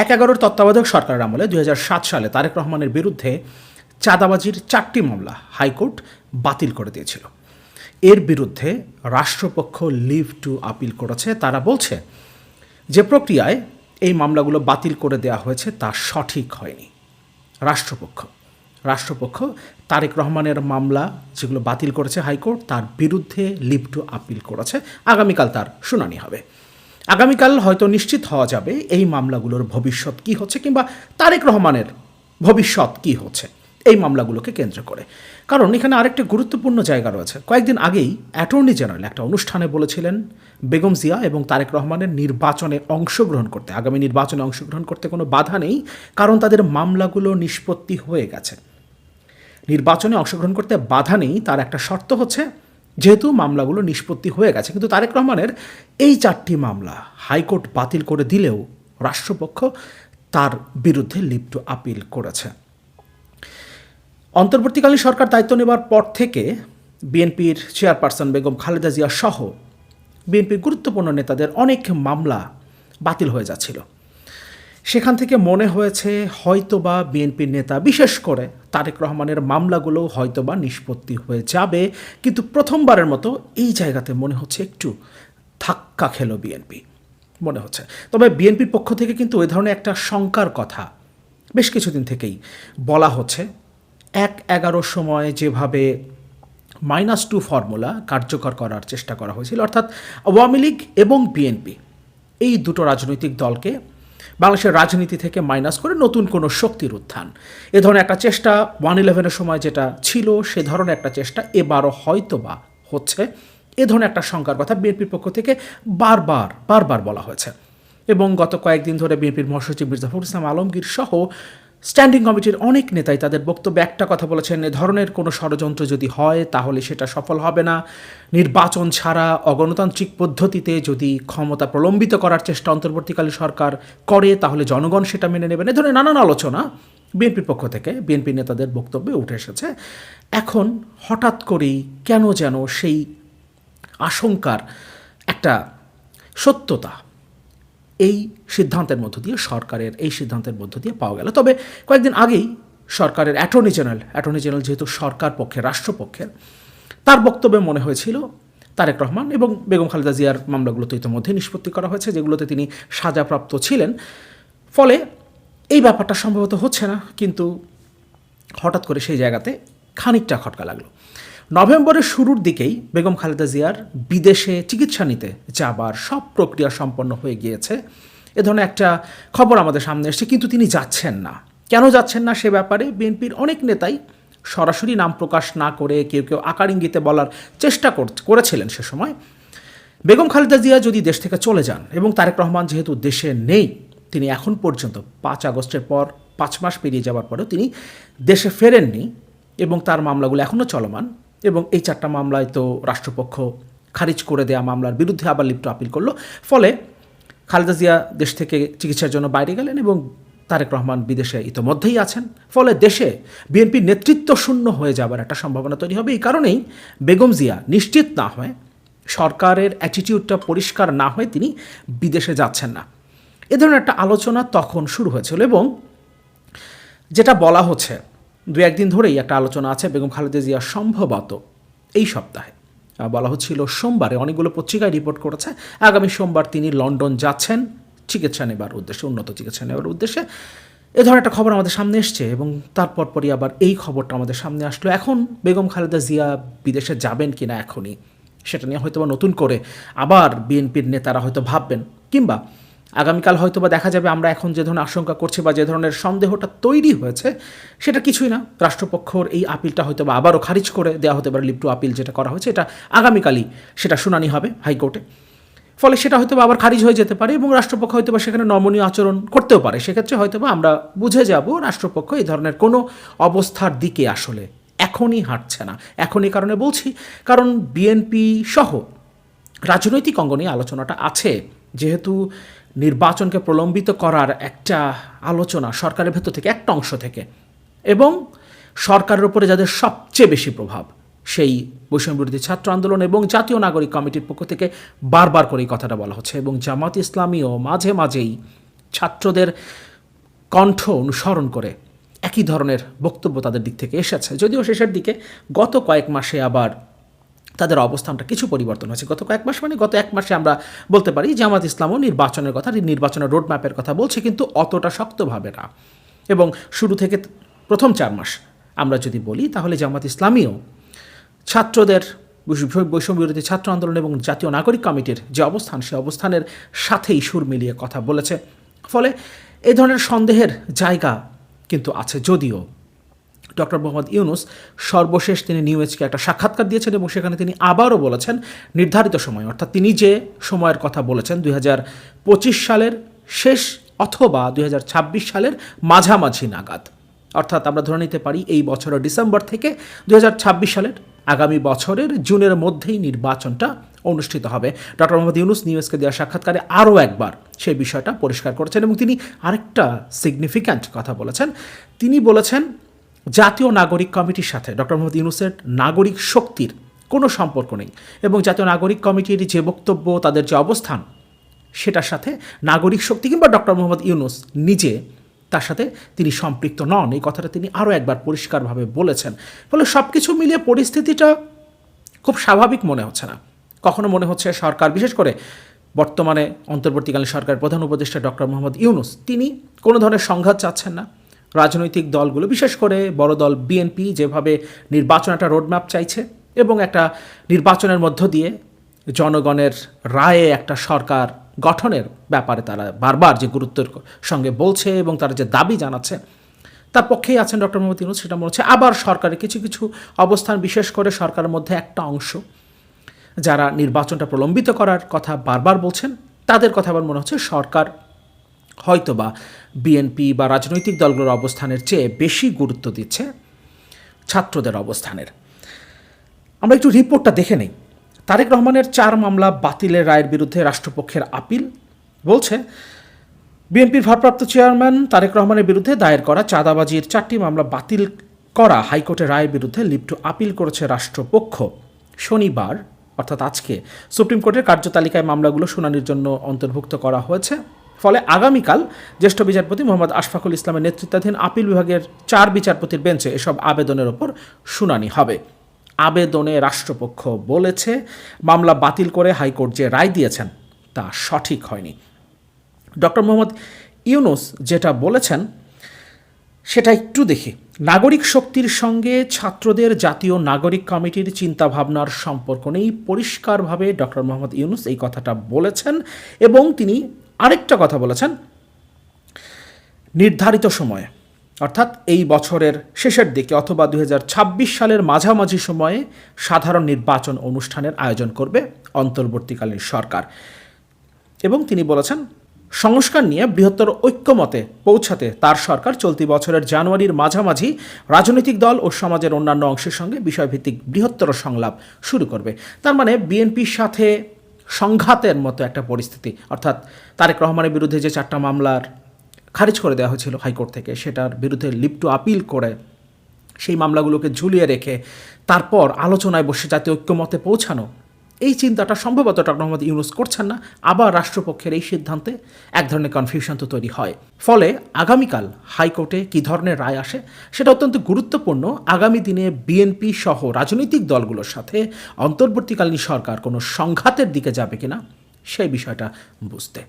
এক এগারোর তত্ত্বাবধায়ক সরকারের আমলে দু হাজার সাত সালে তারেক রহমানের বিরুদ্ধে চাঁদাবাজির চারটি মামলা হাইকোর্ট বাতিল করে দিয়েছিল। এর বিরুদ্ধে রাষ্ট্রপক্ষ লিভ টু আপিল করেছে। তারা বলছে, যে প্রক্রিয়ায় এই মামলাগুলো বাতিল করে দেওয়া হয়েছে তা সঠিক হয়নি। রাষ্ট্রপক্ষ রাষ্ট্রপক্ষ তারেক রহমানের মামলা যেগুলো বাতিল করেছে হাইকোর্ট, তার বিরুদ্ধে লিভ টু আপিল করেছে। আগামীকাল তার শুনানি হবে। আগামীকাল হয়তো নিশ্চিত হওয়া যাবে এই মামলাগুলোর ভবিষ্যৎ কী হচ্ছে কিংবা তারেক রহমানের ভবিষ্যৎ কি হচ্ছে এই মামলাগুলোকে কেন্দ্র করে। কারণ এখানে আরেকটি গুরুত্বপূর্ণ জায়গা রয়েছে। কয়েকদিন আগেই অ্যাটর্নি জেনারেল একটা অনুষ্ঠানে বলেছিলেন, বেগম জিয়া এবং তারেক রহমানের নির্বাচনে অংশগ্রহণ করতে, আগামী নির্বাচনে অংশগ্রহণ করতে কোনো বাধা নেই, কারণ তাদের মামলাগুলো নিষ্পত্তি হয়ে গেছে। নির্বাচনে অংশগ্রহণ করতে বাধা নেই, তার একটা শর্ত হচ্ছে যেহেতু মামলাগুলো নিষ্পত্তি হয়ে গেছে, কিন্তু তারেক রহমানের এই চারটি মামলা হাইকোর্ট বাতিল করে দিলেও রাষ্ট্রপক্ষ তার বিরুদ্ধে লিপ্ত আপিল করেছে। অন্তর্বর্তীকালীন সরকার দায়িত্ব নেবার পর থেকে বিএনপির চেয়ারপারসন বেগম খালেদা জিয়া সহ বিএনপির গুরুত্বপূর্ণ নেতাদের অনেক মামলা বাতিল হয়ে যাচ্ছিল। সেখান থেকে মনে হয়েছে হয়তোবা বিএনপির নেতা, বিশেষ করে তারেক রহমানের মামলাগুলো হয়তোবা নিষ্পত্তি হয়ে যাবে। কিন্তু প্রথমবারের মতো এই জায়গাতে মনে হচ্ছে একটু ধাক্কা খেলো বিএনপি। মনে হচ্ছে। তবে বিএনপির পক্ষ থেকে কিন্তু ওই ধরনের একটা শঙ্কার কথা বেশ কিছুদিন থেকেই বলা হচ্ছে। এক এগারোর সময় যেভাবে মাইনাস টু ফর্মুলা কার্যকর করার চেষ্টা করা হয়েছিল, অর্থাৎ আওয়ামী লীগ এবং বিএনপি, এই দুটো রাজনৈতিক দলকে বাংলাদেশের রাজনীতি থেকে মাইনাস করে নতুন কোনো শক্তির উত্থান। এ ধরনের একটা চেষ্টা, ওয়ান ইলেভেনের সময় যেটা ছিল, সে ধরনের একটা চেষ্টা এবারও হয়তো বা হচ্ছে। এ ধরনের একটা শঙ্কার কথা বিএনপির পক্ষ থেকে বারবার বারবার বলা হয়েছে। এবং গত কয়েকদিন ধরে বিএনপির মহাসচিব মির্জাফর ইসলাম আলমগীর সহ স্ট্যান্ডিং কমিটির অনেক নেতাই তাদের বক্তব্যে একটা কথা বলেছেন, এ ধরনের কোনো ষড়যন্ত্র যদি হয়, তাহলে সেটা সফল হবে না। নির্বাচন ছাড়া অগণতান্ত্রিক পদ্ধতিতে যদি ক্ষমতা প্রলম্বিত করার চেষ্টা অন্তর্বর্তীকালে সরকার করে, তাহলে জনগণ সেটা মেনে নেবেন। এ ধরনের নানান আলোচনা বিএনপির পক্ষ থেকে বিএনপি নেতাদের বক্তব্যে উঠে এসেছে। এখন হঠাৎ করেই কেন যেন সেই আশঙ্কার একটা সত্যতা এই সিদ্ধান্তের মধ্য দিয়ে সরকারের, এই সিদ্ধান্তের মধ্য দিয়ে পাওয়া গেল। তবে কয়েকদিন আগেই সরকারের অ্যাটর্নি জেনারেল অ্যাটর্নি জেনারেল যেহেতু সরকার পক্ষের রাষ্ট্রপক্ষের, তার বক্তব্যে মনে হয়েছিল তারেক রহমান এবং বেগম খালেদা জিয়ার মামলাগুলো তো ইতিমধ্যে নিষ্পত্তি করা হয়েছে, যেগুলোতে তিনি সাজাপ্রাপ্ত ছিলেন। ফলে এই ব্যাপারটা সম্ভবত হচ্ছে না, কিন্তু হঠাৎ করে সেই জায়গাতে খানিকটা খটকা লাগল। নভেম্বরের শুরুর দিকেই বেগম খালেদা জিয়ার বিদেশে চিকিৎসা নিতে যাবার সব প্রক্রিয়া সম্পন্ন হয়ে গিয়েছে। এ ধরনের একটা খবর আমাদের সামনে এসেছে, কিন্তু তিনি যাচ্ছেন না। কেন যাচ্ছেন না সে ব্যাপারে বিএনপির অনেক নেতাই সরাসরি নাম প্রকাশ না করে কেউ কেউ আকার ইঙ্গিতে বলার চেষ্টা করেছিলেন সে সময়। বেগম খালেদা জিয়া যদি দেশ থেকে চলে যান এবং তারেক রহমান যেহেতু দেশে নেই, তিনি এখন পর্যন্ত পাঁচ আগস্টের পর পাঁচ মাস পেরিয়ে যাওয়ার পরেও তিনি দেশে ফেরেননি এবং তার মামলাগুলো এখনও চলমান। এবং এই চারটা মামলায় তো রাষ্ট্রপক্ষ খারিজ করে দেওয়া মামলার বিরুদ্ধে আবার লিপ্ত আপিল করল। ফলে খালেদা জিয়া দেশ থেকে চিকিৎসার জন্য বাইরে গেলেন এবং তারেক রহমান বিদেশে ইতোমধ্যেই আছেন। ফলে দেশে বিএনপি নেতৃত্ব শূন্য হয়ে যাবার একটা সম্ভাবনা তৈরি হবে। এই কারণেই বেগম জিয়া নিশ্চিত না হয়ে, সরকারের অ্যাটিটিউডটা পরিষ্কার না হয়ে তিনি বিদেশে যাচ্ছেন না। এ ধরনের একটা আলোচনা তখন শুরু হয়েছিল এবং যেটা বলা হচ্ছে দু একদিন ধরেই একটা আলোচনা আছে বেগম খালেদা জিয়া সম্ভবত এই সপ্তাহে। বলা হচ্ছিল সোমবারে অনেকগুলো পত্রিকায় রিপোর্ট করেছে। আগামী সোমবার তিনি লন্ডন যাচ্ছেন। চিকিৎসা নেবার উদ্দেশ্যে, উন্নত চিকিৎসা নেবার উদ্দেশ্যে। এ ধরনের একটা খবর আমাদের সামনে এসছে এবং তারপর পরই আবার এই খবরটা আমাদের সামনে আসলো। এখন বেগম খালেদা জিয়া বিদেশে যাবেন কিনা এখনই, সেটা নিয়ে হয়তো নতুন করে আবার বিএনপির নেতারা হয়তো ভাববেন, কিংবা আগামীকাল হয়তো বা দেখা যাবে আমরা এখন যে ধরনের আশঙ্কা করছি বা যে ধরনের সন্দেহটা তৈরি হয়েছে, সেটা কিছুই না। রাষ্ট্রপক্ষর এই আপিলটা হয়তো বা আবারও খারিজ করে দেওয়া হতে পারে, লিপ্টু আপিল যেটা করা হয়েছে, এটা আগামীকালই সেটা শুনানি হবে হাইকোর্টে। ফলে সেটা হয়তো আবার খারিজ হয়ে যেতে পারে এবং রাষ্ট্রপক্ষ হয়তো বা সেখানে নমনীয় আচরণ করতেও পারে। সেক্ষেত্রে হয়তো বা আমরা বুঝে যাব রাষ্ট্রপক্ষ এই ধরনের কোনো অবস্থার দিকে আসলে এখনই হাঁটছে না। এখন এই কারণে বলছি, কারণ বিএনপি সহ রাজনৈতিক অঙ্গনে আলোচনাটা আছে। যেহেতু নির্বাচনকে প্রলম্বিত করার একটা আলোচনা সরকারের ভেতর থেকে, একটা অংশ থেকে। এবং সরকারের উপরে যাদের সবচেয়ে বেশি প্রভাব, সেই বৈষম্য বিরোধী ছাত্র আন্দোলন এবং জাতীয় নাগরিক কমিটির পক্ষ থেকে বারবার করে এই কথাটা বলা হচ্ছে। এবং জামাত ইসলামীও মাঝে মাঝেই ছাত্রদের কণ্ঠ অনুসরণ করে একই ধরনের বক্তব্য তাদের দিক থেকে এসেছে। যদিও শেষের দিকে গত কয়েক মাসে আবার তাদের অবস্থানটা কিছু পরিবর্তন হয়েছে। গত কয়েক মাস মানে গত এক মাসে আমরা বলতে পারি জামাত ইসলামও নির্বাচনের কথা, নির্বাচনের রোডম্যাপের কথা বলছে কিন্তু অতটা শক্তভাবে না। এবং শুরু থেকে প্রথম চার মাস আমরা যদি বলি তাহলে জামাত ইসলামীও ছাত্রদের বৈষ- বৈষম্য বিরোধী ছাত্র আন্দোলন এবং জাতীয় নাগরিক কমিটির যে অবস্থান, সে অবস্থানের সাথেই সুর মিলিয়ে কথা বলেছে। ফলে এ ধরনের সন্দেহের জায়গা কিন্তু আছে যদিও। ডক্টর মোহাম্মদ ইউনুস, সর্বশেষ তিনি নিউএজকে একটা সাক্ষাৎকার দিয়েছেন এবং সেখানে তিনি আবারও বলেছেন, নির্ধারিত সময়, অর্থাৎ তিনি যে সময়ের কথা বলেছেন, দুই হাজার পঁচিশ সালের শেষ অথবা দুই হাজার ছাব্বিশ সালের মাঝামাঝি নাগাদ। অর্থাৎ আমরা ধরে নিতে পারি, এই বছরের ডিসেম্বর থেকে দুই হাজার ছাব্বিশ সালের আগামী বছরের জুনের মধ্যেই নির্বাচনটা অনুষ্ঠিত হবে। ডক্টর মোহাম্মদ ইউনুস নিউজকে দেওয়া সাক্ষাৎকারে আরও একবার সেই বিষয়টা পরিষ্কার করেছেন এবং তিনি আরেকটা সিগনিফিক্যান্ট কথা বলেছেন। তিনি বলেছেন জাতীয় নাগরিক কমিটির সাথে ডক্টর মোহাম্মদ ইউনুসের নাগরিক শক্তির কোনো সম্পর্ক নেই এবং জাতীয় নাগরিক কমিটির যে বক্তব্য, তাদের যে অবস্থান, সেটার সাথে নাগরিক শক্তি কিংবা ডক্টর মোহাম্মদ ইউনুস নিজে তার সাথে তিনি সম্পৃক্ত নন। এই কথাটা তিনি আরও একবার পরিষ্কারভাবে বলেছেন। ফলে সব কিছু মিলিয়ে পরিস্থিতিটা খুব স্বাভাবিক মনে হচ্ছে না। কখনো মনে হচ্ছে সরকার, বিশেষ করে বর্তমানে অন্তর্বর্তীকালীন সরকার প্রধান উপদেষ্টা ডক্টর মোহাম্মদ ইউনুস, তিনি কোনো ধরনের সংঘাত চাচ্ছেন না। রাজনৈতিক দলগুলো, বিশেষ করে বড় দল বিএনপি যেভাবে নির্বাচন একটা রোডম্যাপ চাইছে এবং একটা নির্বাচনের মধ্য দিয়ে জনগণের রায়ে একটা সরকার গঠনের ব্যাপারে তারা বারবার যে গুরুত্বের সঙ্গে বলছে এবং তারা যে দাবি জানাচ্ছে, তার পক্ষেই আছেন ডক্টর মোহাম্মদ ইউনুস, সেটা মনে হচ্ছে আবার সরকারের কিছু কিছু অবস্থান, বিশেষ করে সরকারের মধ্যে একটা অংশ যারা নির্বাচনটা প্রলম্বিত করার কথা বারবার বলছেন, তাদের কথা আবার মনে হচ্ছে সরকার হয়তোবা বিএনপি বা রাজনৈতিক দলগুলোর অবস্থানের চেয়ে বেশি গুরুত্ব দিচ্ছে ছাত্রদের অবস্থানের। আমরা একটু রিপোর্টটা দেখে নেই। তারেক রহমানের চার মামলা বাতিলের রায়ের বিরুদ্ধে রাষ্ট্রপক্ষের আপিল বলছে বিএনপির ভারপ্রাপ্ত চেয়ারম্যান তারেক রহমানের বিরুদ্ধে দায়ের করা চাঁদাবাজির চারটি মামলা বাতিল করা হাইকোর্টের রায়ের বিরুদ্ধে লিপ্টু আপিল করেছে রাষ্ট্রপক্ষ। শনিবার, অর্থাৎ আজকে, সুপ্রিম কোর্টের কার্যতালিকায় মামলাগুলো শুনানির জন্য অন্তর্ভুক্ত করা হয়েছে। ফলে আগামীকাল জ্যেষ্ঠ বিচারপতি মোহাম্মদ আশফাকুল ইসলামের নেতৃত্বাধীন আপিল বিভাগের চার বিচারপতির বেঞ্চে এসব আবেদনের ওপর শুনানি হবে। আবেদনে রাষ্ট্রপক্ষ বলেছে, মামলা বাতিল করে হাইকোর্ট যে রায় দিয়েছেন তা সঠিক হয়নি। ডক্টর মোহাম্মদ ইউনুস যেটা বলেছেন, সেটা একটু দেখি। নাগরিক শক্তির সঙ্গে ছাত্রদের জাতীয় নাগরিক কমিটির চিন্তাভাবনার সম্পর্ক নেই। পরিষ্কারভাবে ডক্টর মোহাম্মদ ইউনুস এই কথাটা বলেছেন এবং তিনি আরেকটা কথা বলেছেন, নির্ধারিত সময়ে, অর্থাৎ এই বছরের শেষের দিকে অথবা দু হাজার ছাব্বিশ সালের মাঝামাঝি সময়ে সাধারণ নির্বাচন অনুষ্ঠানের আয়োজন করবে অন্তর্বর্তীকালীন সরকার। এবং তিনি বলেছেন, সংস্কার নিয়ে বৃহত্তর ঐক্যমতে পৌঁছাতে তার সরকার চলতি বছরের জানুয়ারির মাঝামাঝি রাজনৈতিক দল ও সমাজের অন্যান্য অংশের সঙ্গে বিষয়ভিত্তিক বৃহত্তর সংলাপ শুরু করবে। তার মানে বিএনপির সাথে সংঘাতের মতো একটা পরিস্থিতি। অর্থাৎ তারেক রহমানের বিরুদ্ধে যে চারটা মামলার খারিজ করে দেওয়া হয়েছিল হাইকোর্ট থেকে, সেটার বিরুদ্ধে লিপ্ট আপিল করে সেই মামলাগুলোকে ঝুলিয়ে রেখে তারপর আলোচনায় বসে জাতীয় ঐক্যমতে পৌঁছানো এই চিন্তাটা সম্ভবত ডক্টর মোহাম্মদ ইউনুস করছেন না, আবার রাষ্ট্রপক্ষের এই সিদ্ধান্তে এক ধরনের কনফিউশন তো তৈরি হয়। ফলে আগামীকাল হাইকোর্টে কী ধরনের রায় আসে সেটা অত্যন্ত গুরুত্বপূর্ণ। আগামী দিনে বিএনপি সহ রাজনৈতিক দলগুলোর সাথে অন্তর্বর্তীকালীন সরকার কোনো সংঘাতের দিকে যাবে কিনা, সেই বিষয়টা বুঝতে।